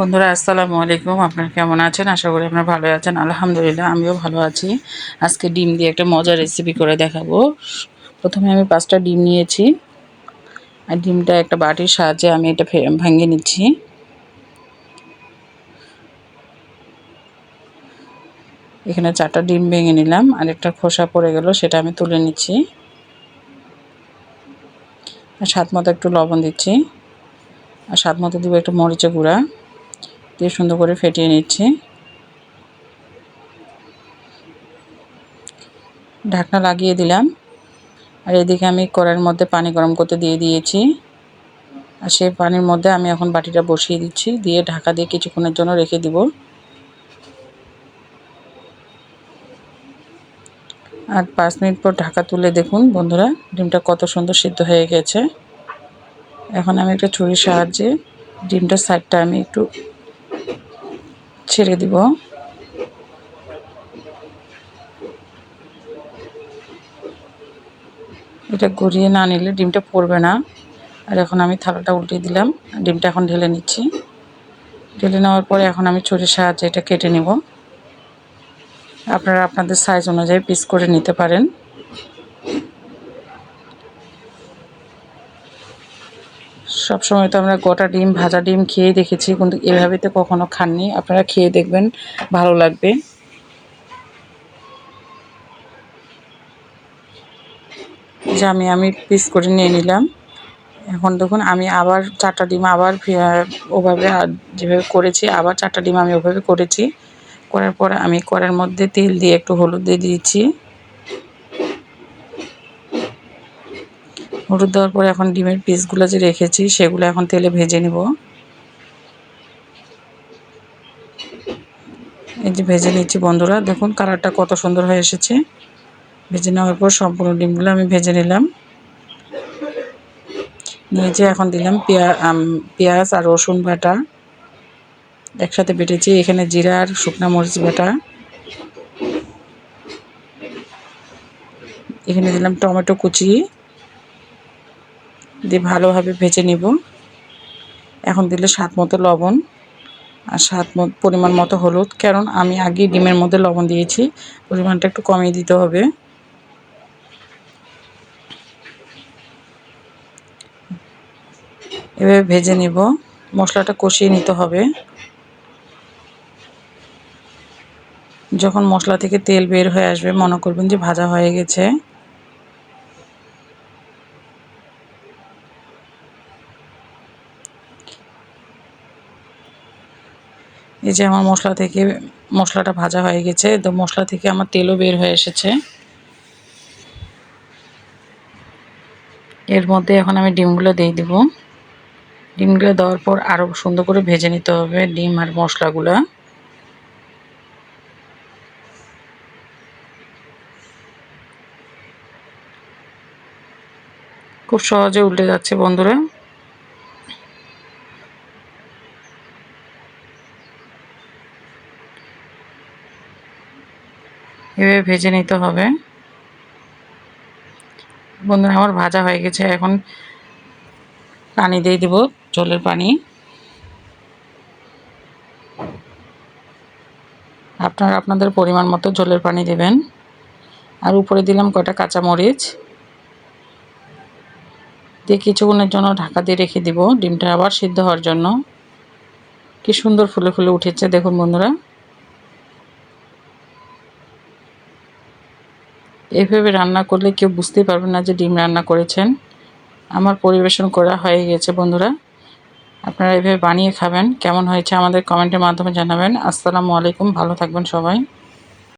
বন্ধুরা, আসসালামু আলাইকুম। আপনারা কেমন আছেন? আশা করি আপনারা ভালো আছেন। আলহামদুলিল্লাহ, আমিও ভালো আছি। আজকে ডিম দিয়ে একটা মজার রেসিপি করে দেখাবো। প্রথমে আমি পাঁচটা ডিম নিয়েছি। আর ডিমটা একটা বাটির সাহায্যে আমি এটা ভাঙিয়ে নিচ্ছি। এখানে চারটা ডিম ভেঙে নিলাম। আর একটা খোসা পড়ে গেল, সেটা আমি তুলে নিচ্ছি। আর স্বাদ মতো একটু লবণ দিচ্ছি। আর স্বাদ মতো দিব একটু মরিচের গুঁড়া। দিয়ে সুন্দর করে ফেটিয়ে নিচ্ছি। ঢাকনা লাগিয়ে দিলাম। আর এদিকে আমি কড়াইয়ের মধ্যে পানি গরম করতে দিয়ে দিয়েছি। আর সেই পানির মধ্যে আমি এখন বাটিটা বসিয়ে দিচ্ছি। দিয়ে ঢাকা দিয়ে কিছুক্ষণের জন্য রেখে দিব। আর পাঁচ মিনিট পর ঢাকা তুলে দেখুন বন্ধুরা, ডিমটা কত সুন্দর সিদ্ধ হয়ে গেছে। এখন আমি একটা ছুরির সাহায্যে ডিমটার সাইডটা আমি একটু ছেড়ে দিব। এটা গড়িয়ে না নিলে ডিমটা পড়বে না। আর এখন আমি থালাটা উল্টে দিলাম। ডিমটা এখন ঢেলে নিচ্ছি। ঢেলে নেওয়ার পরে এখন আমি ছুরির সাহায্যে এটা কেটে নেব। আপনারা আপনাদের সাইজ অনুযায়ী পিস করে নিতে পারেন। সবসময় তো আমরা গোটা ডিম, ভাজা ডিম খেয়ে দেখেছি, কিন্তু এভাবে তো কখনো খাননি। আপনারা খেয়ে দেখবেন, ভালো লাগবে। যে আমি আমি পিস করে নিয়ে নিলাম। এখন দেখুন, আমি আবার চারটা ডিম আবার ওভাবে যেভাবে করেছি, আবার চারটা ডিম আমি ওভাবে করেছি। করার পর আমি কড়ার মধ্যে তেল দিয়ে একটু হলুদ দিয়ে দিয়েছি হলুদ দেওয়ার পরে এখন ডিমের পিসগুলো যে রেখেছি, সেগুলো এখন তেলে ভেজে নিব। এই যে ভেজে নিচ্ছি বন্ধুরা, দেখুন কালারটা কত সুন্দর হয়ে এসেছে। ভেজে নেওয়ার পর সম্পূর্ণ ডিমগুলো আমি ভেজে নিলাম। নিয়েছি এখন দিলাম পেঁয়া পেঁয়াজ আর রসুন বাটা। একসাথে বেটেছি, এখানে জিরা আর শুকনো মরিচ বাটা। এখানে দিলাম টমেটো কুচি। দিয়ে ভালোভাবে ভেজে নিব। এখন দিলে স্বাদ মতো লবণ আর স্বাদ পরিমাণ মতো হলুদ। কারণ আমি আগে ডিমের মধ্যে লবণ দিয়েছি, পরিমাণটা একটু কমিয়ে দিতে হবে। এভাবে ভেজে নিব। মশলাটা কষিয়ে নিতে হবে। যখন মশলা থেকে তেল বের হয়ে আসবে, মনে করবেন যে ভাজা হয়ে গেছে। এই যে আমার মশলা থেকে মশলাটা ভাজা হয়ে গেছে, তো মশলা থেকে আমার তেলও বের হয়ে এসেছে। এর মধ্যে এখন আমি ডিমগুলো দিয়ে দিব। ডিমগুলো দেওয়ার পর আরও সুন্দর করে ভেজে নিতে হবে ডিম আর মশলাগুলো। খুব সহজে উল্টে যাচ্ছে বন্ধুরা। এভাবে ভেজে নিতে হবে। বন্ধুরা, আমার ভাজা হয়ে গেছে। এখন পানি দিয়ে দেব, জলের পানি। আপনারা আপনাদের পরিমাণ মতো জলের পানি দেবেন। আর উপরে দিলাম কটা কাঁচামরিচ। দিয়ে কিছুক্ষণের জন্য ঢাকা দিয়ে রেখে দিব। ডিমটা আবার সিদ্ধ হওয়ার জন্য। কি সুন্দর ফুলে ফুলে উঠেছে, দেখুন বন্ধুরা। এইভাবে রান্না করলে কেউ বুঝতেই পারবে না যে ডিম রান্না করেছেন। আমার পরিবেশন করা হয়ে গেছে, বন্ধুরা। আপনারা এভাবে বানিয়ে খাবেন। কেমন হয়েছে আমাদের কমেন্টের মাধ্যমে জানাবেন। আসসালামু আলাইকুম। ভালো থাকবেন সবাই।